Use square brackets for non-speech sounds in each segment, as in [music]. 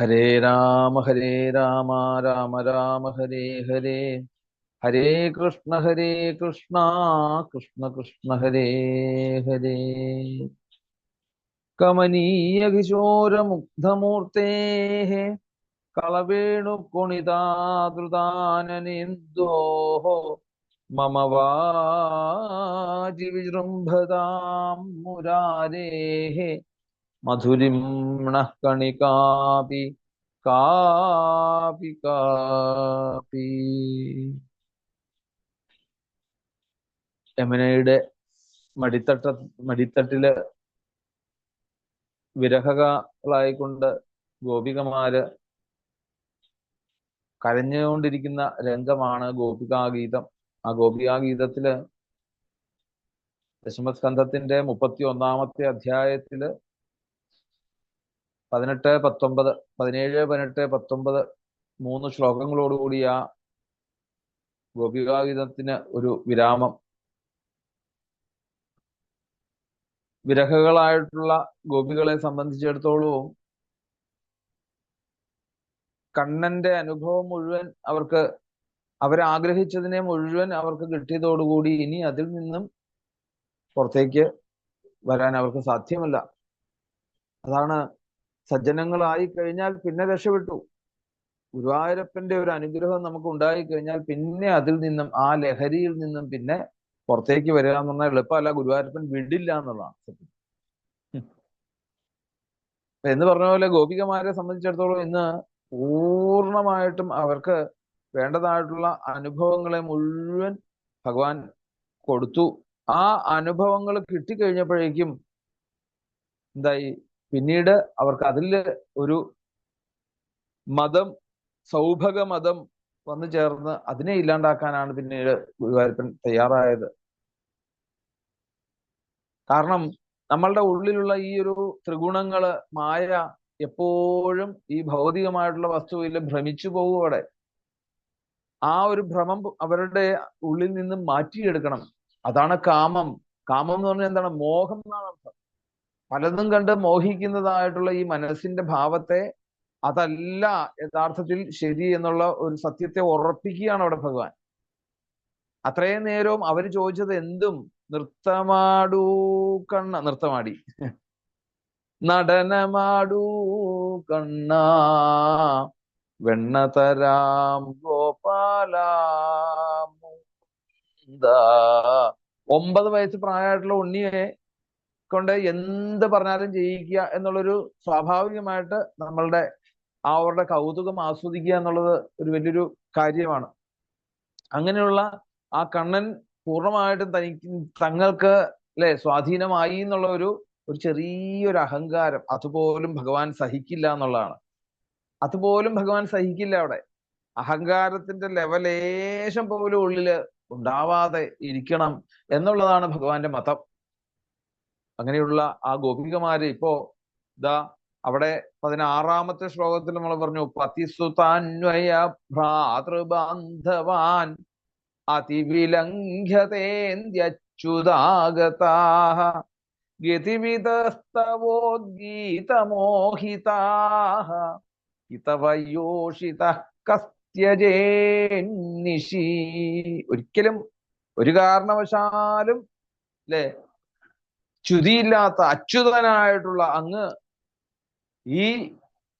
ഹരേ രാമ ഹരേ രാമ രാമ രാമ ഹരേ ഹരേ. ഹരേ കൃഷ്ണ ഹരേ കൃഷ്ണ കൃഷ്ണ കൃഷ്ണ ഹരേ ഹരേ. കമനീയ കിശോരമുഗ്ധമൂർത്തേ കളവേണു കുണിതാദൃതാനനേന്ദോ മമ വാജി വിജൃംഭതാം മുരാരേः. മധുരിം കണികാപി കാപി കാപി. യമുനയുടെ മടിത്തട്ട മടിത്തട്ടിൽ വിരഹകളായിക്കൊണ്ട് ഗോപികമാര് കരഞ്ഞുകൊണ്ടിരിക്കുന്ന രംഗമാണ് ഗോപികാഗീതം. ആ ഗോപികാഗീതത്തിൽ ദശമസ്കന്ധത്തിന്റെ മുപ്പത്തി ഒന്നാമത്തെ അധ്യായത്തിൽ പതിനെട്ട് പത്തൊമ്പത് പതിനേഴ് പതിനെട്ട് പത്തൊമ്പത് മൂന്ന് ശ്ലോകങ്ങളോടുകൂടി ആ ഗോപികാഗീതത്തിന് ഒരു വിരാമം. വിരഹകളായിട്ടുള്ള ഗോപികളെ സംബന്ധിച്ചിടത്തോളവും കണ്ണന്റെ അനുഭവം മുഴുവൻ അവർക്ക് അവരാഗ്രഹിച്ചതിനെ മുഴുവൻ അവർക്ക് കിട്ടിയതോടുകൂടി ഇനി അതിൽ നിന്നും പുറത്തേക്ക് വരാൻ അവർക്ക് സാധ്യമല്ല. അതാണ് സജ്ജനങ്ങളായി കഴിഞ്ഞാൽ പിന്നെ രക്ഷപ്പെട്ടു. ഗുരുവായൂരപ്പന്റെ ഒരു അനുഗ്രഹം നമുക്ക് ഉണ്ടായി കഴിഞ്ഞാൽ പിന്നെ അതിൽ നിന്നും ആ ലഹരിയിൽ നിന്നും പിന്നെ പുറത്തേക്ക് വരിക എന്ന് പറഞ്ഞാൽ എളുപ്പമല്ല. ഗുരുവായൂരപ്പൻ വിടില്ല എന്നുള്ളതാണ് സത്യം. എന്ന് പറഞ്ഞ പോലെ ഗോപികമാരെ സംബന്ധിച്ചിടത്തോളം ഇന്ന് പൂർണമായിട്ടും അവർക്ക് വേണ്ടതായിട്ടുള്ള അനുഭവങ്ങളെ മുഴുവൻ ഭഗവാൻ കൊടുത്തു. ആ അനുഭവങ്ങൾ കിട്ടിക്കഴിഞ്ഞപ്പോഴേക്കും എന്തായി? പിന്നീട് അവർക്ക് അതിൽ ഒരു മതം സൗഭഗ മതം വന്നു ചേർന്ന് അതിനെ ഇല്ലാണ്ടാക്കാനാണ് പിന്നീട് ഗുരുവായൂരപ്പൻ തയ്യാറായത്. കാരണം നമ്മളുടെ ഉള്ളിലുള്ള ഈ ഒരു ത്രിഗുണങ്ങൾ മായ എപ്പോഴും ഈ ഭൗതികമായിട്ടുള്ള വസ്തുവിൽ ഭ്രമിച്ചു അവിടെ ആ ഒരു ഭ്രമം അവരുടെ ഉള്ളിൽ നിന്ന് മാറ്റിയെടുക്കണം. അതാണ് കാമം. കാമം എന്ന് പറഞ്ഞാൽ എന്താണ്? മോഹം എന്നാണ് അർത്ഥം. പലതും കണ്ട് മോഹിക്കുന്നതായിട്ടുള്ള ഈ മനസ്സിന്റെ ഭാവത്തെ അതല്ല യഥാർത്ഥത്തിൽ ശരി എന്നുള്ള ഒരു സത്യത്തെ ഉറപ്പിക്കുകയാണ് അവിടെ ഭഗവാൻ. അത്രയും നേരവും അവർ ചോദിച്ചത് എന്തും നൃത്തമാടൂ കണ്ണ നൃത്തമാടി. നടനമാടൂ കണ്ണ വെണ്ണ തരാം ഗോപാല ഒമ്പത് വയസ്സ് പ്രായമായിട്ടുള്ള ഉണ്ണിയെ കൊണ്ട് എന്ത് പറഞ്ഞാലും ചെയ്യിക്കുക എന്നുള്ളൊരു സ്വാഭാവികമായിട്ട് നമ്മളുടെ അവരുടെ കൗതുകം ആസ്വദിക്കുക എന്നുള്ളത് ഒരു വലിയൊരു കാര്യമാണ്. അങ്ങനെയുള്ള ആ കണ്ണൻ പൂർണമായിട്ടും തനിക്ക് തങ്ങൾക്ക് അല്ലെ സ്വാധീനമായി എന്നുള്ള ഒരു ഒരു ചെറിയൊരു അഹങ്കാരം അതുപോലും ഭഗവാൻ സഹിക്കില്ല എന്നുള്ളതാണ്. അതുപോലും ഭഗവാൻ സഹിക്കില്ല അവിടെ. അഹങ്കാരത്തിന്റെ ലെവലേശം പോലും ഉള്ളിൽ ഉണ്ടാവാതെ ഇരിക്കണം എന്നുള്ളതാണ് ഭഗവാന്റെ മതം. അങ്ങനെയുള്ള ആ ഗോപികമാര് ഇപ്പോ ഇതാ അവിടെ പതിനാറാമത്തെ ശ്ലോകത്തിൽ നമ്മൾ പറഞ്ഞു പതിസുതാന്വയ ഭ്രാതൃബാന്ധവാൻ അതിവിലംഘ്യതേന്ദ്യച്യുതാഗതാഹ ഗതിവിതസ്തവോദ്ഗീതമോഹിതാഹ ഹിതവയോഷിത കസ്ത്യജേന്നിഷി. ഒരിക്കലും ഒരു കാരണവശാലും അല്ലെ ച്യുതിയില്ലാത്ത അച്യുതനായിട്ടുള്ള അങ്ങ് ഈ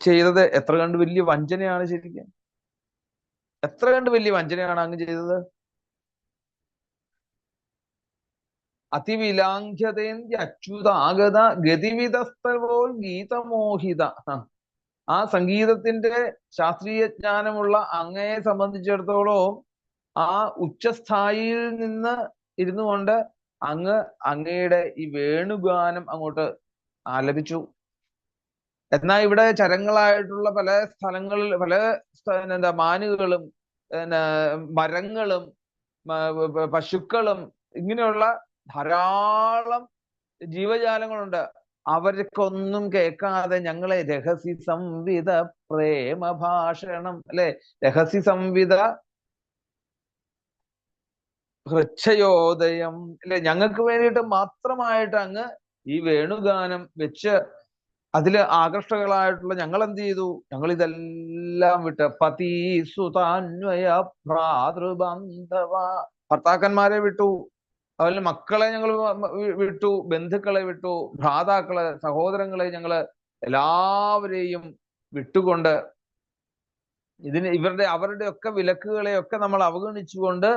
ചെയ്തത് എത്ര കണ്ട് വലിയ വഞ്ചനയാണ് ശരിക്കും. എത്ര കണ്ട് വലിയ വഞ്ചനയാണ് അങ്ങ് ചെയ്തത്? അതിവിലാംഘ്യതേന്ത്യ അച്യുതാഗത ഗതിവിധസ്ഥവോൽ ഗീതമോഹിത. ആ സംഗീതത്തിന്റെ ശാസ്ത്രീയ ജ്ഞാനമുള്ള അങ്ങയെ സംബന്ധിച്ചിടത്തോളം ആ ഉച്ചസ്ഥായിയിൽ നിന്ന് ഇരുന്നു കൊണ്ട് അങ്ങ് അങ്ങയുടെ ഈ വേണുഗാനം അങ്ങോട്ട് ആലപിച്ചു. എന്നാൽ ഇവിടെ ചരങ്ങളായിട്ടുള്ള പല സ്ഥലങ്ങളിൽ പല എന്താ മാനുകളും മരങ്ങളും പശുക്കളും ഇങ്ങനെയുള്ള ധാരാളം ജീവജാലങ്ങളുണ്ട്. അവർക്കൊന്നും കേൾക്കാതെ ഞങ്ങളെ രഹസ്യ സംവിധ പ്രേമ ഭാഷണം അല്ലെ? രഹസ്യ സംവിധ ഹൃച്ഛയോദയം. അല്ലെ ഞങ്ങൾക്ക് വേണ്ടിയിട്ട് മാത്രമായിട്ട് അങ്ങ് ഈ വേണുഗാനം വെച്ച് അതിൽ ആകർഷകളായിട്ടുള്ള ഞങ്ങൾ എന്ത് ചെയ്തു ഞങ്ങൾ ഇതെല്ലാം വിട്ട് പതി സുതാന്വയ ഭ്രാതൃബന്ധവ. ഭർത്താക്കന്മാരെ വിട്ടു. അതുപോലെ മക്കളെ ഞങ്ങൾ വിട്ടു. ബന്ധുക്കളെ വിട്ടു. ഭ്രാതാക്കളെ സഹോദരങ്ങളെ ഞങ്ങൾ എല്ലാവരെയും വിട്ടുകൊണ്ട് ഇതിന് ഇവരുടെ അവരുടെ ഒക്കെ വിലക്കുകളെയൊക്കെ നമ്മൾ അവഗണിച്ചുകൊണ്ട്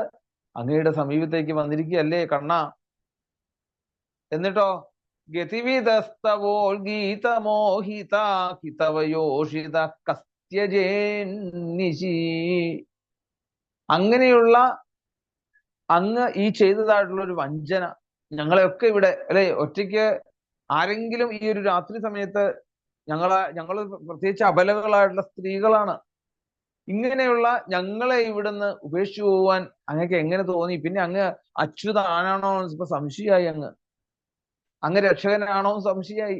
അങ്ങയുടെ സമീപത്തേക്ക് വന്നിരിക്കുകയല്ലേ കണ്ണ? എന്നിട്ടോ ഗതിവിധസ്തവോൽഗീതമോഹിത ഹിതവയോഷിത കസ്ത്യജേന്നിശി അങ്ങനെയുള്ള അങ്ങ് ഈ ചെയ്തതായിട്ടുള്ള ഒരു വഞ്ചന ഞങ്ങളെയൊക്കെ ഇവിടെ അല്ലെ ഒറ്റയ്ക്ക് ആരെങ്കിലും ഈ ഒരു രാത്രി സമയത്ത് ഞങ്ങളെ ഞങ്ങൾ പ്രത്യേകിച്ച് അബലകളായിട്ടുള്ള സ്ത്രീകളാണ്. ഇങ്ങനെയുള്ള ഞങ്ങളെ ഇവിടുന്ന് ഉപേക്ഷിച്ചു പോവാൻ അങ്ങക്ക് എങ്ങനെ തോന്നി? പിന്നെ അങ്ങ് അച്യുത ആനാണോ ഇപ്പൊ സംശയമായി അങ്ങ്. അങ്ങ് രക്ഷകനാണോ സംശയമായി.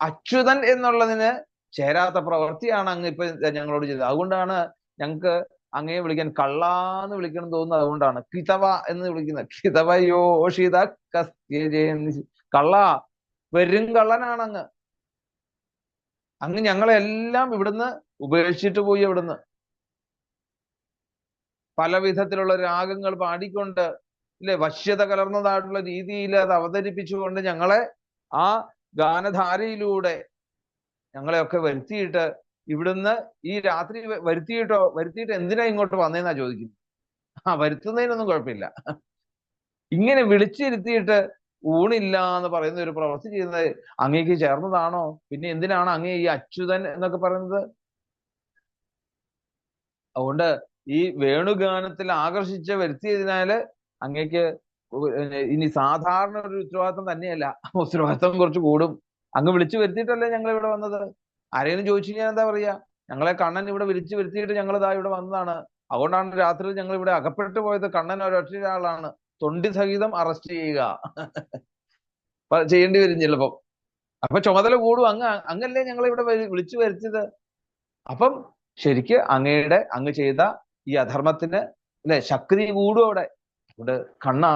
അച്യുതൻ എന്നുള്ളതിന് ചേരാത്ത പ്രവൃത്തിയാണ് അങ്ങ് ഇപ്പൊ ഞങ്ങളോട് ചെയ്തത്. അതുകൊണ്ടാണ് ഞങ്ങൾക്ക് അങ്ങയെ വിളിക്കാൻ കള്ളാന്ന് വിളിക്കണം തോന്നുന്നത് അതുകൊണ്ടാണ്. കിതവ എന്ന് വിളിക്കുന്നത്. കിതവയോഷിത കള്ള വെറും കള്ളനാണ് അങ്ങ്. അങ്ങ് ഞങ്ങളെല്ലാം ഇവിടുന്ന് ഉപേക്ഷിച്ചിട്ട് പോയി ഇവിടുന്ന് പല വിധത്തിലുള്ള രാഗങ്ങൾ പാടിക്കൊണ്ട് അല്ലെ വശ്യത കലർന്നതായിട്ടുള്ള രീതിയിൽ അത് അവതരിപ്പിച്ചുകൊണ്ട് ഞങ്ങളെ ആ ഗാനധാരയിലൂടെ ഞങ്ങളെയൊക്കെ വരുത്തിയിട്ട് ഇവിടുന്ന് ഈ രാത്രി വരുത്തിയിട്ടോ വരുത്തിയിട്ട് എന്തിനാ ഇങ്ങോട്ട് വന്നേന്നാ ചോദിക്കുന്നത്? ആ വരുത്തുന്നതിനൊന്നും കുഴപ്പമില്ല. ഇങ്ങനെ വിളിച്ചിരുത്തിയിട്ട് ഊണില്ല എന്ന് പറയുന്ന ഒരു പ്രവൃത്തി ചെയ്യുന്നത് അങ്ങേക്ക് ചേർന്നതാണോ? പിന്നെ എന്തിനാണ് അങ്ങേ ഈ അച്യുതൻ എന്നൊക്കെ പറയുന്നത്? അതുകൊണ്ട് ഈ വേണുഗാനത്തിൽ ആകർഷിച്ച് വരുത്തിയതിനാല് അങ്ങേക്ക് ഇനി സാധാരണ ഒരു ഉത്തരവാദിത്വം തന്നെയല്ല. ഉത്തരവാദിത്വം കുറച്ച് കൂടും. അങ്ങ് വിളിച്ചു വരുത്തിയിട്ടല്ലേ ഞങ്ങൾ ഇവിടെ വന്നത്? ആരെങ്കിലും ചോദിച്ചു കഴിഞ്ഞാൽ എന്താ പറയാ ഞങ്ങളെ കണ്ണൻ ഇവിടെ വിളിച്ചു വരുത്തിയിട്ട് ഞങ്ങൾ ഇതാ ഇവിടെ വന്നതാണ്. അതുകൊണ്ടാണ് രാത്രി ഞങ്ങൾ ഇവിടെ അകപ്പെട്ടു പോയത്. കണ്ണൻ ഒരൊറ്റയാളാണ് തൊണ്ടി സഹിതം അറസ്റ്റ് ചെയ്യുക. ചെയ്യേണ്ടി വരും ചിലപ്പം. അപ്പൊ ചുമതല കൂടും. അങ്ങ് അങ്ങല്ലേ ഞങ്ങൾ ഇവിടെ വിളിച്ചു വരുത്തിയത്. അപ്പം ശരിക്ക് അങ്ങയുടെ അങ്ങ് ചെയ്ത ഈ അധർമ്മത്തിന് അല്ലെ ശക്തി കൂടും അവിടെ. അതുകൊണ്ട് കണ്ണ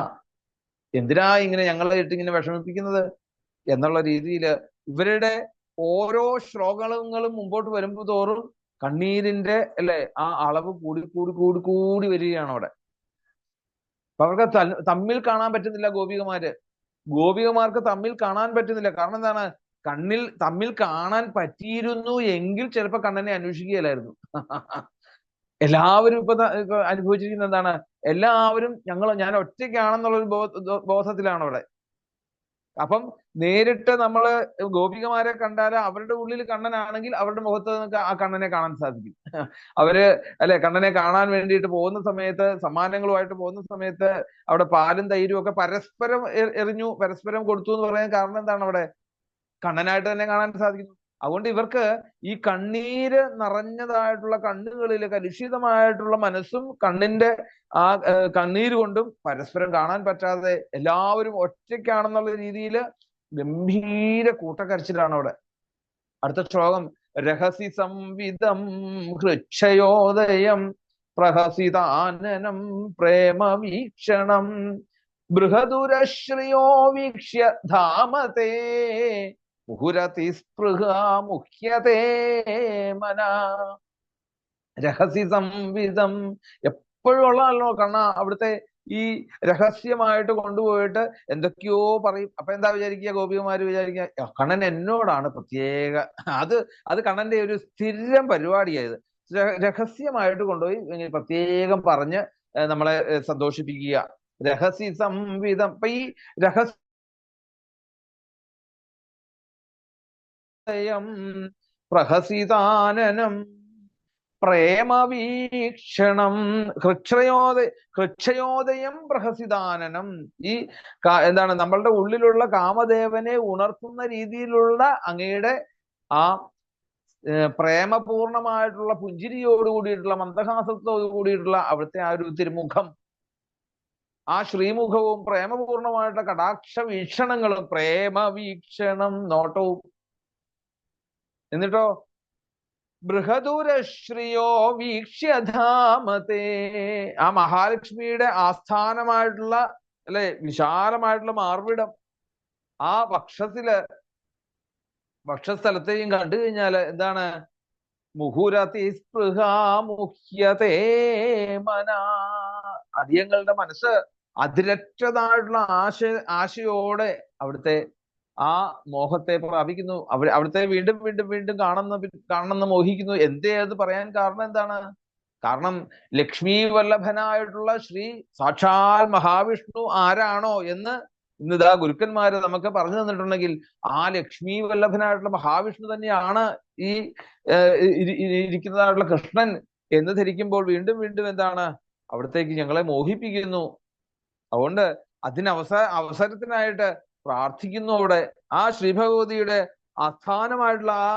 എന്തിനാ ഇങ്ങനെ ഞങ്ങളെ ഇട്ട് ഇങ്ങനെ വിഷമിപ്പിക്കുന്നത്? എന്നുള്ള രീതിയിൽ ഇവരുടെ ഓരോ ശ്ലോകങ്ങളും മുമ്പോട്ട് വരുമ്പോൾ തോറും കണ്ണീരിന്റെ അല്ലെ ആ അളവ് കൂടി കൂടി കൂടി കൂടി വരികയാണ് അവിടെ. അവർക്ക് തമ്മിൽ കാണാൻ പറ്റുന്നില്ല ഗോപികമാര്. ഗോപികമാർക്ക് തമ്മിൽ കാണാൻ പറ്റുന്നില്ല. കാരണം എന്താണ്? കണ്ണിൽ തമ്മിൽ കാണാൻ പറ്റിയിരുന്നു എങ്കിൽ ചിലപ്പോ കണ്ണനെ അന്വേഷിക്കുകയില്ലായിരുന്നു. [laughs] എല്ലാവരും ഇപ്പൊ അനുഭവിച്ചിരിക്കുന്നത് എന്താണ്? എല്ലാവരും ഞങ്ങൾ ഞാൻ ഒറ്റയ്ക്കാണെന്നുള്ള ഒരു ബോധത്തിലാണ് അവിടെ അപ്പം നേരിട്ട് നമ്മൾ ഗോപികമാരെ കണ്ടാൽ അവരുടെ ഉള്ളിൽ കണ്ണനാണെങ്കിൽ അവരുടെ മുഖത്ത് നിങ്ങൾക്ക് ആ കണ്ണനെ കാണാൻ സാധിക്കും. അവർ അല്ലെ കണ്ണനെ കാണാൻ വേണ്ടിയിട്ട് പോകുന്ന സമയത്ത് സമ്മാനങ്ങളുമായിട്ട് പോകുന്ന സമയത്ത് അവിടെ പാലും തൈരും ഒക്കെ പരസ്പരം എറിഞ്ഞു പരസ്പരം കൊടുത്തു എന്ന് പറയാൻ കാരണം എന്താണ് അവിടെ? കണ്ണനായിട്ട് തന്നെ കാണാൻ സാധിക്കുന്നു. അതുകൊണ്ട് ഇവർക്ക് ഈ കണ്ണീര് നിറഞ്ഞതായിട്ടുള്ള കണ്ണുകളിൽ കലുഷിതമായിട്ടുള്ള മനസ്സും കണ്ണിന്റെ ആ കണ്ണീര് കൊണ്ടും പരസ്പരം കാണാൻ പറ്റാതെ എല്ലാവരും ഒറ്റയ്ക്കാണെന്നുള്ള രീതിയിൽ ഗംഭീര കൂട്ടക്കരച്ചിലാണ് അവിടെ. അടുത്ത ശ്ലോകം രഹസി സംവിധം ഹൃക്ഷയോദയം പ്രഹസിതാനനം പ്രേമ വീക്ഷണം ബൃഹദുരശ്രിയോ വീക്ഷ്യ ധാമതേ മുഹുരതി മന. സംവിധം എപ്പോഴും ഉള്ളതല്ലോ കണ്ണ. അവിടുത്തെ ഈ രഹസ്യമായിട്ട് കൊണ്ടുപോയിട്ട് എന്തൊക്കെയോ പറയും. അപ്പൊ എന്താ വിചാരിക്കുക? ഗോപികമാര് വിചാരിക്കുക കണ്ണൻ എന്നോടാണ് പ്രത്യേക. അത് അത് കണ്ണന്റെ ഒരു സ്ഥിരം പരിപാടിയായത്. രഹസ്യമായിട്ട് കൊണ്ടുപോയി പ്രത്യേകം പറഞ്ഞ് നമ്മളെ സന്തോഷിപ്പിക്കുക. രഹസ്യ സംവിധം അപ്പൊ ഈ രഹസ്യ പ്രഹസിതാനനം പ്രേമവീക്ഷണം ഹൃക്ഷയോദയ ഹൃക്ഷയോദയം പ്രഹസിതാനനം. ഈ എന്താണ് നമ്മളുടെ ഉള്ളിലുള്ള കാമദേവനെ ഉണർത്തുന്ന രീതിയിലുള്ള അങ്ങയുടെ ആ പ്രേമപൂർണമായിട്ടുള്ള പുഞ്ചിരിയോട് കൂടിയിട്ടുള്ള മന്ദഹാസത്തോട് കൂടിയിട്ടുള്ള അവിടുത്തെ ആ ഒരു തിരുമുഖം ആ ശ്രീമുഖവും പ്രേമപൂർണമായിട്ടുള്ള കടാക്ഷ വീക്ഷണങ്ങളും പ്രേമവീക്ഷണം നോട്ടവും എന്നിട്ടോ? ബൃഹദൂരശ്രിയോ വീക്ഷ്യധാമത്തെ ആ മഹാലക്ഷ്മിയുടെ ആസ്ഥാനമായിട്ടുള്ള അല്ലെ വിശാലമായിട്ടുള്ള മാർവിടം ആ വക്ഷത്തിൽ വക്ഷസ്ഥലത്തെയും കണ്ടു കഴിഞ്ഞാൽ എന്താണ്? മുഹുരതി സ്പൃഹാമുഹ്യതേ മന. അടിയങ്ങളുടെ മനസ്സ് അതിരറ്റതായിട്ടുള്ള ആശ ആശയോടെ അവിടുത്തെ ആ മോഹത്തെ പ്രാപിക്കുന്നു. അവർ അവിടുത്തെ വീണ്ടും വീണ്ടും വീണ്ടും കാണുന്ന കാണണമെന്ന് മോഹിക്കുന്നു. എന്തേ അത് പറയാൻ കാരണം എന്താണ്? കാരണം ലക്ഷ്മി വല്ലഭനായിട്ടുള്ള ശ്രീ സാക്ഷാൽ മഹാവിഷ്ണു ആരാണോ എന്ന് ഇന്നിതാ ഗുരുക്കന്മാര് നമുക്ക് പറഞ്ഞു തന്നിട്ടുണ്ടെങ്കിൽ ആ ലക്ഷ്മി വല്ലഭനായിട്ടുള്ള മഹാവിഷ്ണു തന്നെയാണ് ഈ ഇരിക്കുന്നതായിട്ടുള്ള കൃഷ്ണൻ എന്ന് ധരിക്കുമ്പോൾ വീണ്ടും വീണ്ടും എന്താണ്? അവിടത്തേക്ക് ഞങ്ങളെ മോഹിപ്പിക്കുന്നു. അതുകൊണ്ട് അതിനവസ അവസരത്തിനായിട്ട് പ്രാർത്ഥിക്കുന്നു അവിടെ ആ ശ്രീഭഗവതിയുടെ ആസ്ഥാനമായിട്ടുള്ള ആ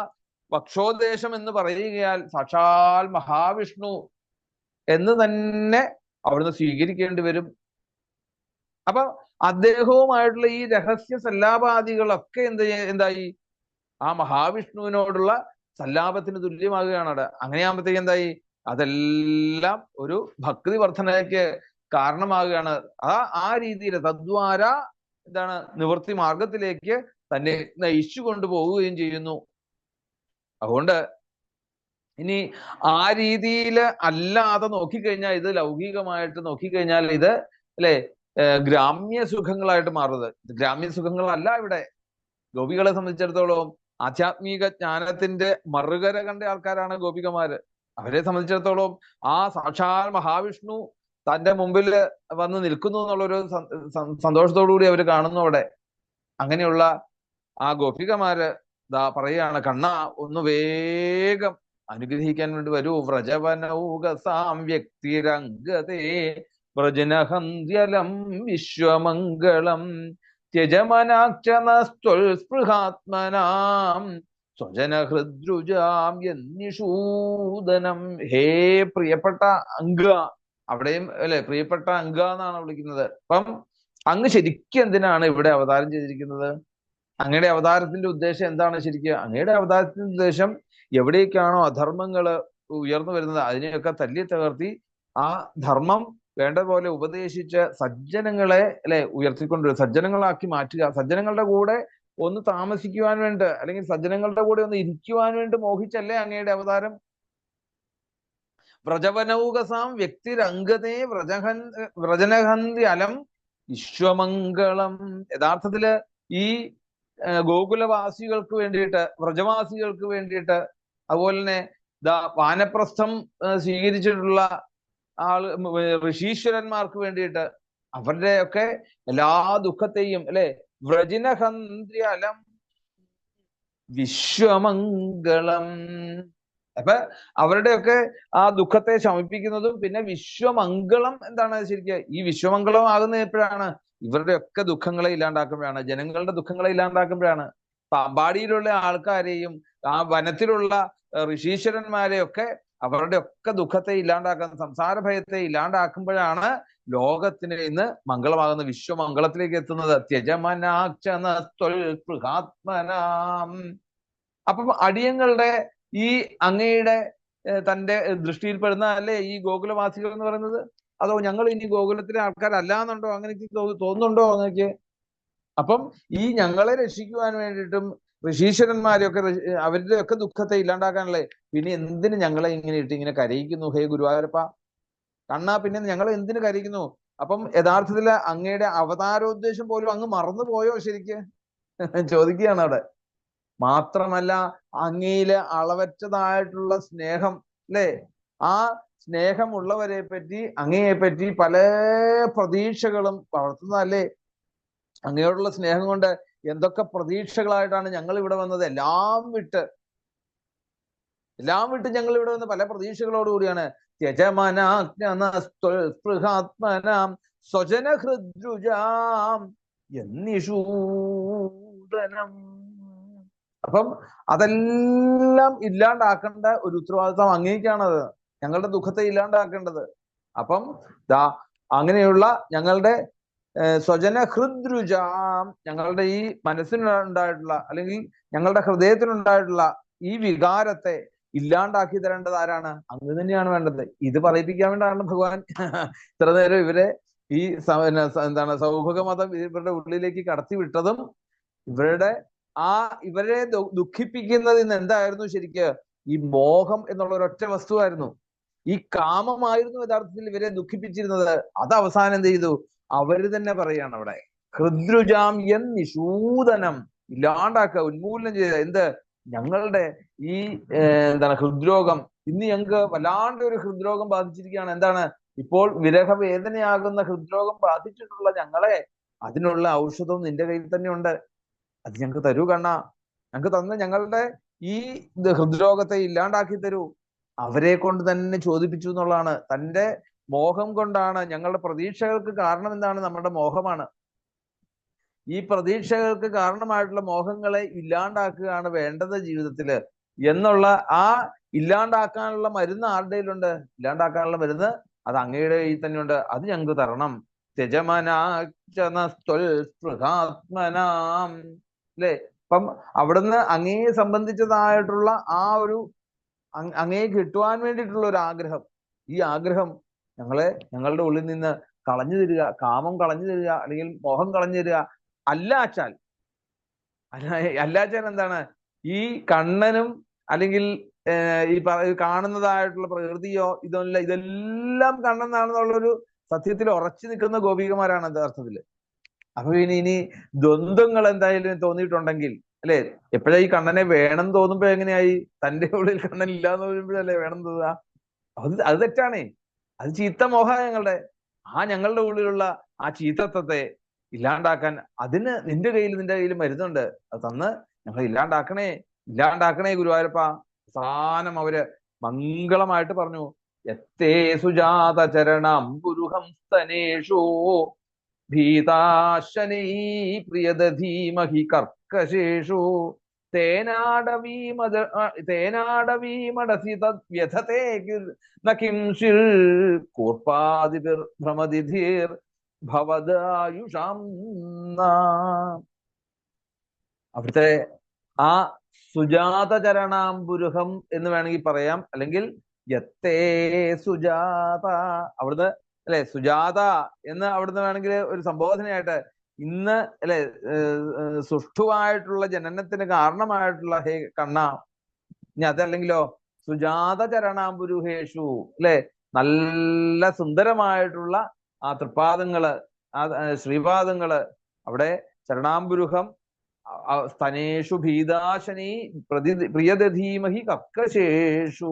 പക്ഷോദ്ദേശം എന്ന് പറയുകയാൽ സാക്ഷാൽ മഹാവിഷ്ണു എന്ന് തന്നെ അവിടുന്ന് സ്വീകരിക്കേണ്ടി വരും. അപ്പൊ അദ്ദേഹവുമായിട്ടുള്ള ഈ രഹസ്യ സല്ലാപാദികളൊക്കെ എന്ത് എന്തായി? ആ മഹാവിഷ്ണുവിനോടുള്ള സല്ലാപത്തിന് തുല്യമാകുകയാണ് അവിടെ. അങ്ങനെയാകുമ്പോഴത്തേക്ക് എന്തായി? അതെല്ലാം ഒരു ഭക്തി വർധനയ്ക്ക് കാരണമാകുകയാണ്. ആ ആ രീതിയിൽ തദ്വാര എന്താണ് നിവൃത്തി മാർഗത്തിലേക്ക് തന്നെ നയിച്ചു കൊണ്ടുപോവുകയും ചെയ്യുന്നു. അതുകൊണ്ട് ഇനി ആ രീതിയിൽ അല്ലാതെ നോക്കിക്കഴിഞ്ഞാൽ ഇത് ലൗകികമായിട്ട് നോക്കിക്കഴിഞ്ഞാൽ ഇത് അല്ലെ ഗ്രാമ്യ സുഖങ്ങളായിട്ട് മാറുന്നത്. ഗ്രാമ്യ സുഖങ്ങളല്ല ഇവിടെ. ഗോപികളെ സംബന്ധിച്ചിടത്തോളം ആധ്യാത്മിക ജ്ഞാനത്തിന്റെ മറുകര കണ്ട ആൾക്കാരാണ് ഗോപികമാര് അവരെ സംബന്ധിച്ചിടത്തോളം ആ സാക്ഷാൽ മഹാവിഷ്ണു തന്റെ മുമ്പിൽ വന്ന് നിൽക്കുന്നു എന്നുള്ളൊരു സന്തോഷത്തോടു കൂടി അവർ കാണുന്നു അവിടെ. അങ്ങനെയുള്ള ആ ഗോപികമാര് ദാ പറയാണ് കണ്ണ ഒന്ന് വേഗം അനുഗ്രഹിക്കാൻ വേണ്ടി വരൂ. വ്രജവനൗകസാം വ്യക്തിരംഗതേ. വ്രജനഹന്ത്യലം വിശ്വമംഗളം. ത്യജമനാക്ഷനസ്ത്വൽ സ്പൃഹാത്മനാം. സ്വജനഹൃദ്രുജാം എന്നിഷൂദനം ഹേ പ്രിയപ്പെട്ട അംഗ അവിടെയും അല്ലെ പ്രിയപ്പെട്ട അങ്ക എന്നാണ് വിളിക്കുന്നത്. അപ്പം അങ്ങ് ശരിക്കും എന്തിനാണ് ഇവിടെ അവതാരം ചെയ്തിരിക്കുന്നത്? അങ്ങയുടെ അവതാരത്തിന്റെ ഉദ്ദേശം എന്താണ് ശരിക്കും? അങ്ങയുടെ അവതാരത്തിന്റെ ഉദ്ദേശം എവിടേക്കാണോ അധർമ്മങ്ങൾ ഉയർന്നു വരുന്നത് അതിനെയൊക്കെ തല്ലി തകർത്തി ആ ധർമ്മം വേണ്ട പോലെ ഉപദേശിച്ച് സജ്ജനങ്ങളെ അല്ലെ ഉയർത്തിക്കൊണ്ടുവരും സജ്ജനങ്ങളാക്കി മാറ്റുക സജ്ജനങ്ങളുടെ കൂടെ ഒന്ന് താമസിക്കുവാൻ വേണ്ടി അല്ലെങ്കിൽ സജ്ജനങ്ങളുടെ കൂടെ ഒന്ന് ഇരിക്കുവാൻ വേണ്ടി മോഹിച്ചല്ലേ അങ്ങയുടെ അവതാരം? വ്രജവനൗകസാം വ്യക്തിരംഗതേ വ്രജഹൻ വ്രജനഹന്തി അലം വിശ്വമംഗളം. യഥാർത്ഥത്തിൽ ഈ ഗോകുലവാസികൾക്ക് വേണ്ടിയിട്ട് വ്രജവാസികൾക്ക് വേണ്ടിയിട്ട് അതുപോലെ തന്നെ വാനപ്രസ്ഥം സ്വീകരിച്ചിട്ടുള്ള ആൾ ഋഷീശ്വരന്മാർക്ക് വേണ്ടിയിട്ട് അവരുടെ ഒക്കെ എല്ലാ ദുഃഖത്തെയും അല്ലെ? വ്രജിനഹന്ത്ര്യാലം വിശ്വമംഗളം. അപ്പൊ അവരുടെയൊക്കെ ആ ദുഃഖത്തെ ശമിപ്പിക്കുന്നതും പിന്നെ വിശ്വമംഗളം എന്താണ് ശരിക്കും? ഈ വിശ്വമംഗളം ആകുന്നത് എപ്പോഴാണ്? ഇവരുടെ ഒക്കെ ദുഃഖങ്ങളെ ഇല്ലാണ്ടാക്കുമ്പോഴാണ് ജനങ്ങളുടെ ദുഃഖങ്ങളെ ഇല്ലാണ്ടാക്കുമ്പോഴാണ്. പാമ്പാടിയിലുള്ള ആൾക്കാരെയും ആ വനത്തിലുള്ള ഋഷീശ്വരന്മാരെയൊക്കെ അവരുടെ ഒക്കെ ദുഃഖത്തെ ഇല്ലാണ്ടാക്കുന്ന സംസാര ഭയത്തെ ഇല്ലാണ്ടാക്കുമ്പോഴാണ് ലോകത്തിന് ഇന്ന് മംഗളമാകുന്ന വിശ്വമംഗളത്തിലേക്ക് എത്തുന്നത്. ത്യജമനാക്ഷനാം അപ്പം അടിയങ്ങളുടെ ഈ അങ്ങയുടെ തന്റെ ദൃഷ്ടിയിൽപ്പെടുന്ന അല്ലേ ഈ ഗോകുലവാസികൾ എന്ന് പറയുന്നത്? അതോ ഞങ്ങൾ ഇനി ഗോകുലത്തിലെ ആൾക്കാരല്ലാന്നുണ്ടോ? അങ്ങനെ തോന്നുന്നുണ്ടോ അങ്ങക്ക് അപ്പം ഈ ഞങ്ങളെ രക്ഷിക്കുവാൻ വേണ്ടിയിട്ടും ഋഷീശ്വരന്മാരെയൊക്കെ അവരുടെ ഒക്കെ ദുഃഖത്തെ ഇല്ലാണ്ടാക്കാനല്ലേ? പിന്നെ എന്തിന് ഞങ്ങളെ ഇങ്ങനെ ഇട്ട് ഇങ്ങനെ കരയിക്കുന്നു? ഹേ ഗുരുവായൂരപ്പ കണ്ണാ പിന്നെ ഞങ്ങൾ എന്തിന് കരയിക്കുന്നു? അപ്പം യഥാർത്ഥത്തിൽ അങ്ങയുടെ അവതാരോദ്ദേശം പോലും അങ്ങ് മറന്നു പോയോ ശരിക്ക്? [laughs] ചോദിക്കുകയാണ് അവിടെ. മാത്രമല്ല അങ്ങയിലെ അളവറ്റതായിട്ടുള്ള സ്നേഹം അല്ലേ? ആ സ്നേഹമുള്ളവരെ പറ്റി അങ്ങയെ പറ്റി പല പ്രതീക്ഷകളും വളർത്തുന്നതല്ലേ അങ്ങയോടുള്ള സ്നേഹം കൊണ്ട് എന്തൊക്കെ പ്രതീക്ഷകളായിട്ടാണ് ഞങ്ങൾ ഇവിടെ വന്നത്? എല്ലാം വിട്ട് എല്ലാം വിട്ട് ഞങ്ങൾ ഇവിടെ വന്ന് പല പ്രതീക്ഷകളോടുകൂടിയാണ്. ത്യജമനാത്മനാം സ്വജനഹൃദ്രുജാം എന്നിഷൂദനം അപ്പം അതെല്ലാം ഇല്ലാണ്ടാക്കേണ്ട ഒരു ഉത്തരവാദിത്വം അങ്ങേക്കാണത്. ഞങ്ങളുടെ ദുഃഖത്തെ ഇല്ലാണ്ടാക്കേണ്ടത്. അപ്പം ദാ അങ്ങനെയുള്ള ഞങ്ങളുടെ സ്വജന ഹൃദ്രുജാം ഞങ്ങളുടെ ഈ മനസ്സിനുണ്ടായിട്ടുള്ള അല്ലെങ്കിൽ ഞങ്ങളുടെ ഹൃദയത്തിനുണ്ടായിട്ടുള്ള ഈ വികാരത്തെ ഇല്ലാണ്ടാക്കി തരേണ്ടത് ആരാണ്? അങ്ങ് തന്നെയാണ് വേണ്ടത്. ഇത് പറയിപ്പിക്കാൻ വേണ്ടാണ് ഭഗവാൻ [laughs] ഇത്ര നേരം ഇവരെ ഈ എന്താണ് സൗഭഗ മതം ഇവരുടെ ഉള്ളിലേക്ക് കടത്തി വിട്ടതും ഇവരുടെ ആ ഇവരെ ദുഃഖിപ്പിക്കുന്നത് ഇന്ന് എന്തായിരുന്നു ശരിക്ക്? ഈ മോഹം എന്നുള്ള ഒരൊറ്റ വസ്തുവായിരുന്നു. ഈ കാമമായിരുന്നു യഥാർത്ഥത്തിൽ ഇവരെ ദുഃഖിപ്പിച്ചിരുന്നത്. അത് അവസാനം എന്ത് ചെയ്തു? അവർ തന്നെ പറയാണ് അവിടെ. ഹൃദ്രുജാം എൻ നിഷൂദനം. ഇല്ലാണ്ടാക്കുക ഉന്മൂലനം ചെയ്ത. എന്ത്? ഞങ്ങളുടെ ഈ എന്താണ് ഹൃദ്രോഗം. ഇന്ന് ഞങ്ങൾക്ക് വല്ലാണ്ട് ഒരു ഹൃദ്രോഗം ബാധിച്ചിരിക്കുകയാണ്. എന്താണ്? ഇപ്പോൾ വിരഹവേദനയാകുന്ന ഹൃദ്രോഗം ബാധിച്ചിട്ടുള്ള ഞങ്ങളെ അതിനുള്ള ഔഷധവും നിന്റെ കയ്യിൽ തന്നെ ഉണ്ട്. അത് ഞങ്ങൾക്ക് തരൂ കണ്ണ. ഞങ്ങൾക്ക് തന്ന ഞങ്ങളുടെ ഈ ഹൃദ്രോഗത്തെ ഇല്ലാണ്ടാക്കി തരൂ. അവരെ കൊണ്ട് തന്നെ ചോദിപ്പിച്ചു എന്നുള്ളതാണ്. തന്റെ മോഹം കൊണ്ടാണ് ഞങ്ങളുടെ പ്രതീക്ഷകൾക്ക് കാരണം എന്താണ്? നമ്മുടെ മോഹമാണ്. ഈ പ്രതീക്ഷകൾക്ക് കാരണമായിട്ടുള്ള മോഹങ്ങളെ ഇല്ലാണ്ടാക്കുകയാണ് വേണ്ടത് ജീവിതത്തിൽ എന്നുള്ള ആ ഇല്ലാണ്ടാക്കാനുള്ള മരുന്ന് ആരുടെ ഉണ്ട് ഇല്ലാണ്ടാക്കാനുള്ള മരുന്ന് അത് അങ്ങയുടെ കയ്യിൽ തന്നെയുണ്ട്. അത് ഞങ്ങൾക്ക് തരണം. ത്യജമനാത്മനാം അല്ലേ അപ്പം അവിടുന്ന് അങ്ങയെ സംബന്ധിച്ചതായിട്ടുള്ള ആ ഒരു അങ്ങയെ കിട്ടുവാൻ വേണ്ടിയിട്ടുള്ള ഒരു ആഗ്രഹം ഈ ആഗ്രഹം ഞങ്ങളെ ഞങ്ങളുടെ ഉള്ളിൽ നിന്ന് കളഞ്ഞു തരിക കാമം കളഞ്ഞു തരിക അല്ലെങ്കിൽ മോഹം കളഞ്ഞു തരിക അല്ലാച്ചാൽ അല്ല അല്ലാച്ചാൽ എന്താണ്? ഈ കണ്ണനും അല്ലെങ്കിൽ ഈ കാണുന്നതായിട്ടുള്ള പ്രകൃതിയോ ഇതല്ല ഇതെല്ലാം കണ്ണെന്നാണെന്നുള്ളൊരു സത്യത്തിൽ ഉറച്ചു നിൽക്കുന്ന ഗോപികമാരാണ് യഥാർത്ഥത്തിൽ. അപ്പൊ ഇനി ഇനി ദ്വന്ദ്ങ്ങൾ എന്തായാലും തോന്നിയിട്ടുണ്ടെങ്കിൽ അല്ലെ? എപ്പോഴാ ഈ കണ്ണനെ വേണം തോന്നുമ്പോ എങ്ങനെയായി? തന്റെ ഉള്ളിൽ കണ്ണൻ ഇല്ലാന്ന് പറയുമ്പോഴല്ലേ വേണം തോന്നുക? അത് അത് തെറ്റാണേ. അത് ചീത്ത മോഹ ഞങ്ങളുടെ ആ ഞങ്ങളുടെ ഉള്ളിലുള്ള ആ ചീത്തത്വത്തെ ഇല്ലാണ്ടാക്കാൻ അതിന് നിന്റെ കയ്യിൽ നിന്റെ കയ്യിൽ മരുന്നുണ്ട്. അത് തന്ന് ഞങ്ങൾ ഇല്ലാണ്ടാക്കണേ ഇല്ലാണ്ടാക്കണേ ഗുരുവായൂരപ്പ. അവസാനം അവർ മംഗളമായിട്ട് പറഞ്ഞു എത്തേ സുജാത ചരണം ഗുരുഹംസ്തനേഷു ഭീതാശനൈ പ്രിയദധീമഹി കർക്കശേഷു. തേനാടവീമദ തേനാടവീമടസി തദ്വ്യഥത്തെ കിംഷിൽ കൂർപ്പാതിർ ഭ്രമതിധീർ ഭവദായുഷാം അവിടുത്തെ ആ സുജാത ചരണാംബുരുഹം എന്ന് വേണമെങ്കിൽ പറയാം. അല്ലെങ്കിൽ യത്തേ സുജാത. അവിടുന്ന് അല്ലെ? സുജാത എന്ന് അവിടുന്ന് വേണമെങ്കിൽ ഒരു സംബോധനയായിട്ട് ഇന്ന് അല്ലെ സുഷ്ഠുവായിട്ടുള്ള ജനനത്തിന് കാരണമായിട്ടുള്ള ഹേ കണ്ണ ഇനി അതല്ലെങ്കിലോ സുജാത ചരണാംബുരുഹേഷു അല്ലെ? നല്ല സുന്ദരമായിട്ടുള്ള ആ തൃപ്പാദങ്ങൾ ആ ശ്രീപാദങ്ങൾ അവിടെ ചരണാംബുരുഹം സ്തനേഷു ഭീതാശനി പ്രതി പ്രിയദധീമഹി കക്കശേഷു.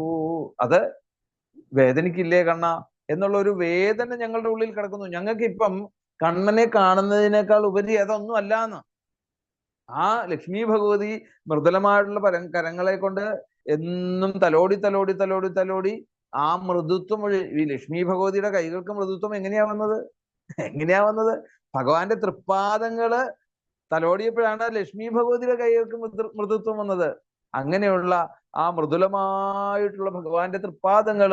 അത് വേദനിക്കില്ലേ കണ്ണ? എന്നുള്ള ഒരു വേദന ഞങ്ങളുടെ ഉള്ളിൽ കിടക്കുന്നു. ഞങ്ങൾക്ക് ഇപ്പം കണ്ണനെ കാണുന്നതിനേക്കാൾ ഉപരി അതൊന്നും അല്ലാന്ന്. ആ ലക്ഷ്മി ഭഗവതി മൃദുലമായിട്ടുള്ള പര കരങ്ങളെ കൊണ്ട് എന്നും തലോടി തലോടി തലോടി തലോടി ആ മൃദുത്വം ഈ ലക്ഷ്മി ഭഗവതിയുടെ കൈകൾക്ക് മൃദുത്വം എങ്ങനെയാ വന്നത്? എങ്ങനെയാ വന്നത്? ഭഗവാന്റെ തൃപ്പാദങ്ങൾ തലോടിയപ്പോഴാണ് ലക്ഷ്മി ഭഗവതിയുടെ കൈകൾക്ക് മൃദുത്വം വന്നത്. അങ്ങനെയുള്ള ആ മൃദുലമായിട്ടുള്ള ഭഗവാന്റെ തൃപ്പാദങ്ങൾ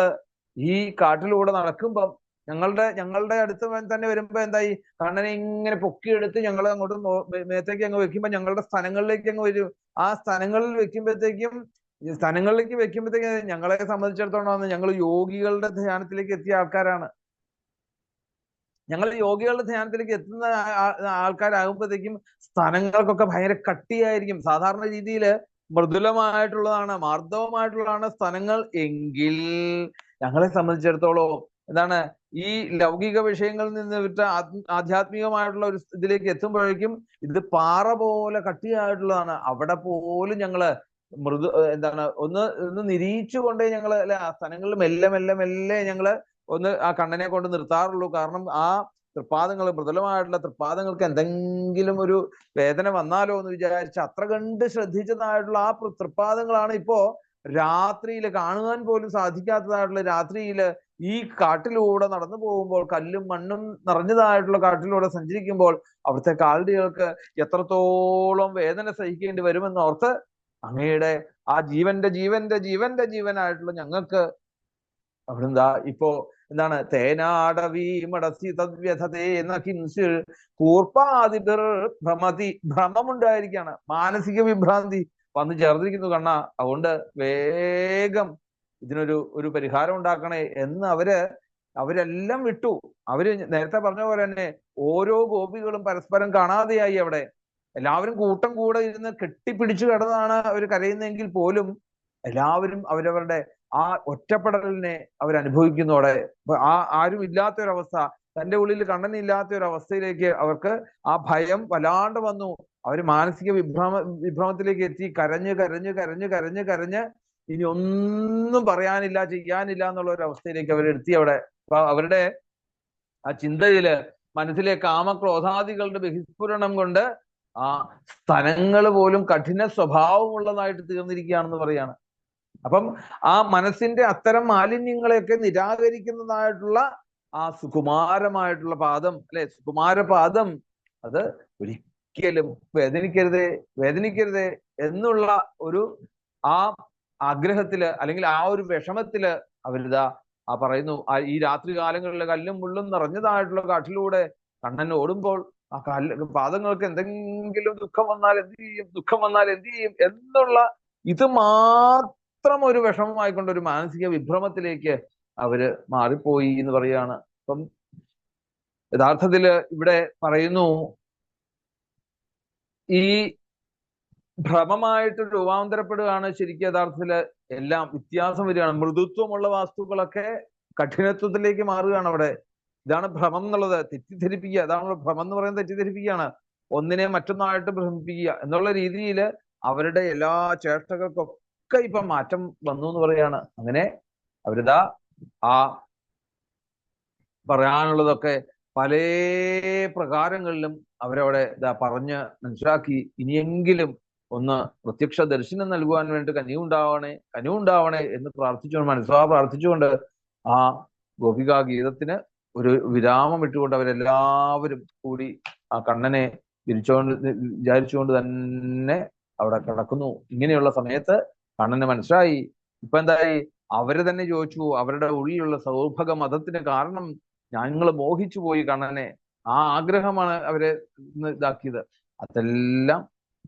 ഈ കാട്ടിലൂടെ നടക്കുമ്പം ഞങ്ങളുടെ ഞങ്ങളുടെ അടുത്ത് തന്നെ വരുമ്പോ എന്തായി? കണ്ണനെ ഇങ്ങനെ പൊക്കിയെടുത്ത് ഞങ്ങൾ അങ്ങോട്ട് മേത്തേക്ക് അങ്ങ് വെക്കുമ്പോ ഞങ്ങളുടെ സ്ഥലങ്ങളിലേക്ക് അങ്ങ് വരും. ആ സ്ഥലങ്ങളിൽ വെക്കുമ്പോഴത്തേക്കും സ്ഥലങ്ങളിലേക്ക് വെക്കുമ്പോഴത്തേക്ക് ഞങ്ങളെ സംബന്ധിച്ചിടത്തോളം ഞങ്ങൾ യോഗികളുടെ ധ്യാനത്തിലേക്ക് എത്തിയ ആൾക്കാരാണ്. ഞങ്ങൾ യോഗികളുടെ ധ്യാനത്തിലേക്ക് എത്തുന്ന ആൾക്കാരാകുമ്പോഴത്തേക്കും സ്ഥലങ്ങൾക്കൊക്കെ ഭയങ്കര കട്ടിയായിരിക്കും. സാധാരണ രീതിയിൽ മൃദുലമായിട്ടുള്ളതാണ് മാർദ്ദവമായിട്ടുള്ളതാണ് സ്ഥലങ്ങൾ എങ്കിൽ ഞങ്ങളെ സംബന്ധിച്ചിടത്തോളം എന്താണ് ഈ ലൗകിക വിഷയങ്ങളിൽ നിന്ന് വിട്ട ആധ്യാത്മികമായിട്ടുള്ള ഒരു ഇതിലേക്ക് എത്തുമ്പോഴേക്കും ഇത് പാറ പോലെ കട്ടിയായിട്ടുള്ളതാണ്. അവിടെ പോലും ഞങ്ങൾ മൃദു എന്താണ് ഒന്ന് ഒന്ന് നിരീച്ചുകൊണ്ടേ ഞങ്ങൾ അല്ലെ ആ സ്ഥലങ്ങളിൽ മെല്ലെ മെല്ലെ മെല്ലെ ഞങ്ങൾ ഒന്ന് ആ കണ്ണനെ കൊണ്ട് നിർത്താറുള്ളൂ. കാരണം ആ തൃപ്പാദങ്ങൾ മൃദുലമായിട്ടുള്ള തൃപ്പാദങ്ങൾക്ക് എന്തെങ്കിലും ഒരു വേദന വന്നാലോ എന്ന് വിചാരിച്ച് അത്ര കണ്ട് ശ്രദ്ധിച്ചതായിട്ടുള്ള ആ തൃപ്പാദങ്ങളാണ് ഇപ്പോ രാത്രിയിൽ കാണുവാൻ പോലും സാധിക്കാത്തതായിട്ടുള്ള രാത്രിയിൽ ഈ കാട്ടിലൂടെ നടന്നു പോകുമ്പോൾ കല്ലും മണ്ണും നിറഞ്ഞതായിട്ടുള്ള കാട്ടിലൂടെ സഞ്ചരിക്കുമ്പോൾ അവിടുത്തെ കാൽഡികൾക്ക് എത്രത്തോളം വേദന സഹിക്കേണ്ടി വരുമെന്ന് ഓർത്ത് അങ്ങയുടെ ആ ജീവന്റെ ജീവന്റെ ജീവന്റെ ജീവനായിട്ടുള്ള ഞങ്ങൾക്ക് അവിടെന്താ ഇപ്പോ എന്താണ് തേനാടവി മടസി തദ്വ്യഥതേ എന്ന കിൻസിൽ കൂർപ്പാതിബിർ ഭ്രമതി ഭ്രമമുണ്ടായിരിക്കാണ് മാനസിക വിഭ്രാന്തി വന്നു ചേർന്നിരിക്കുന്നു കണ്ണ. അതുകൊണ്ട് വേഗം ഇതിനൊരു ഒരു പരിഹാരം ഉണ്ടാക്കണേ എന്ന് അവർ അവരെല്ലാം വിട്ടു. അവർ നേരത്തെ പറഞ്ഞ പോലെ തന്നെ ഓരോ ഗോപികളും പരസ്പരം കാണാതെയായി അവിടെ. എല്ലാവരും കൂട്ടം കൂടെ ഇരുന്ന് കെട്ടിപ്പിടിച്ചു കിടന്നാണ് അവർ കരയുന്നതെങ്കിൽ പോലും എല്ലാവരും അവരവരുടെ ആ ഒറ്റപ്പെടലിനെ അവർ അനുഭവിക്കുന്നതോടെ ആ ആരും ഇല്ലാത്ത ഒരവസ്ഥ തന്റെ ഉള്ളിൽ കണ്ണനില്ലാത്ത ഒരു അവസ്ഥയിലേക്ക് അവർക്ക് ആ ഭയം വല്ലാണ്ട് വന്നു. അവർ മാനസിക വിഭ്രമ വിഭ്രമത്തിലേക്ക് എത്തി. കരഞ്ഞ് കരഞ്ഞ് കരഞ്ഞ് കരഞ്ഞ് കരഞ്ഞ് ഇനി ഒന്നും പറയാനില്ല ചെയ്യാനില്ല എന്നുള്ള ഒരു അവസ്ഥയിലേക്ക് അവർ എത്തി. അവിടെ അവരുടെ ആ ചിന്തയിൽ മനസ്സിലെ കാമക്രോധാദികളുടെ ബഹിസ്ഫുരണം കൊണ്ട് ആ സ്ഥലങ്ങൾ പോലും കഠിന സ്വഭാവമുള്ളതായിട്ട് തീർന്നിരിക്കുകയാണെന്ന് പറയാണ്. അപ്പം ആ മനസ്സിന്റെ അത്തരം മാലിന്യങ്ങളെയൊക്കെ നിരാകരിക്കുന്നതായിട്ടുള്ള ആ സുകുമാരമായിട്ടുള്ള പാദം അല്ലെ? സുകുമാരപാദം അത് ഒരിക്കലും വേദനിക്കരുതേ വേദനിക്കരുത് എന്നുള്ള ഒരു ആ ആഗ്രഹത്തിൽ അല്ലെങ്കിൽ ആ ഒരു വിഷമത്തിൽ അവരിതാ ആ പറയുന്നു ഈ രാത്രി കാലങ്ങളിൽ കല്ലും മുള്ളും നിറഞ്ഞതായിട്ടുള്ള കാട്ടിലൂടെ കണ്ണൻ ഓടുമ്പോൾ ആ കല്ല് പാദങ്ങൾക്ക് എന്തെങ്കിലും ദുഃഖം വന്നാൽ എന്ത് ചെയ്യും ദുഃഖം വന്നാൽ എന്ത് ചെയ്യും എന്നുള്ള ഇത് മാത്രം ഒരു വിഷമമായിക്കൊണ്ട് ഒരു മാനസിക വിഭ്രമത്തിലേക്ക് അവർ മാറിപ്പോയി എന്ന് പറയാണ് അപ്പം യഥാർത്ഥത്തിൽ ഇവിടെ പറയുന്നു ഈ ഭ്രമമായിട്ട് രൂപാന്തരപ്പെടുകയാണ് ശരിക്കും യഥാർത്ഥത്തിൽ എല്ലാം വ്യത്യാസം വരികയാണ്. മൃദുത്വമുള്ള വസ്തുക്കളൊക്കെ കഠിനത്വത്തിലേക്ക് മാറുകയാണ് അവിടെ. ഇതാണ് ഭ്രമം എന്നുള്ളത്. തെറ്റിദ്ധരിപ്പിക്കുക. അതാണ് ഭ്രമം എന്ന് പറയുന്നത് തെറ്റിദ്ധരിപ്പിക്കുകയാണ്. ഒന്നിനെ മറ്റൊന്നായിട്ട് ഭ്രമിപ്പിക്കുക എന്നുള്ള രീതിയിൽ അവരുടെ എല്ലാ ചേഷ്ടകൾക്കൊക്കെ ഇപ്പൊ മാറ്റം വന്നു എന്ന് പറയാണ്. അങ്ങനെ അവരിതാ ആ പറയാനുള്ളതൊക്കെ പല പ്രകാരങ്ങളിലും അവരവിടെ പറഞ്ഞ് മനസ്സിലാക്കി. ഇനിയെങ്കിലും ഒന്ന് പ്രത്യക്ഷ ദർശനം നൽകുവാൻ വേണ്ടി കനിവുണ്ടാവണേ കനിവുണ്ടാവണേ എന്ന് പ്രാർത്ഥിച്ചുകൊണ്ട് മനസ്സാ പ്രാർത്ഥിച്ചുകൊണ്ട് ആ ഗോപികാ ഗീതത്തിന് ഒരു വിരാമം ഇട്ടുകൊണ്ട് അവരെല്ലാവരും കൂടി ആ കണ്ണനെ വിരിച്ചുകൊണ്ട് വിചാരിച്ചുകൊണ്ട് തന്നെ അവിടെ കിടക്കുന്നു. ഇങ്ങനെയുള്ള സമയത്ത് കണ്ണന് മനസ്സിലായി. ഇപ്പൊ എന്തായി? അവർ തന്നെ ചോദിച്ചു അവരുടെ ഉള്ളിലുള്ള സൗഭഗ മതത്തിന് കാരണം ഞങ്ങൾ മോഹിച്ചു പോയി കണ്ണനെ. ആ ആഗ്രഹമാണ് അവരെ ഇതാക്കിയത്. അതെല്ലാം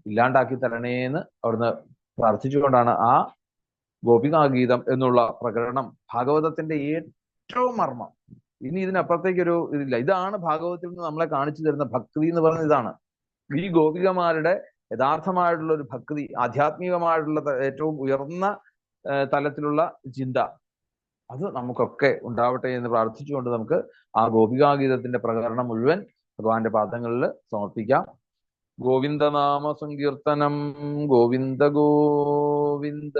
ഇല്ലാണ്ടാക്കി തരണേന്ന് അവിടുന്ന് പ്രാർത്ഥിച്ചുകൊണ്ടാണ് ആ ഗോപികാഗീതം എന്നുള്ള പ്രകടനം ഭാഗവതത്തിന്റെ ഏറ്റവും മർമ്മം. ഇനി ഇതിനപ്പുറത്തേക്കൊരു ഇതില്ല. ഇതാണ് ഭാഗവതത്തിൽ നിന്ന് നമ്മളെ കാണിച്ചു തരുന്ന ഭക്തി എന്ന് പറയുന്നത് ഇതാണ്. ഈ ഗോപികമാരുടെ യഥാർത്ഥമായിട്ടുള്ള ഒരു ഭക്തി ആധ്യാത്മികമായിട്ടുള്ള ഏറ്റവും ഉയർന്ന തലത്തിലുള്ള ചിന്ത അത് നമുക്കൊക്കെ ഉണ്ടാവട്ടെ എന്ന് പ്രാർത്ഥിച്ചുകൊണ്ട് നമുക്ക് ആ ഗോപികാഗീതത്തിന്റെ പ്രകടനം മുഴുവൻ ഭഗവാന്റെ പാദങ്ങളിൽ സമർപ്പിക്കാം. ഗോവിന്ദനാമ സങ്കീർത്തനം ഗോവിന്ദ ഗോവിന്ദ.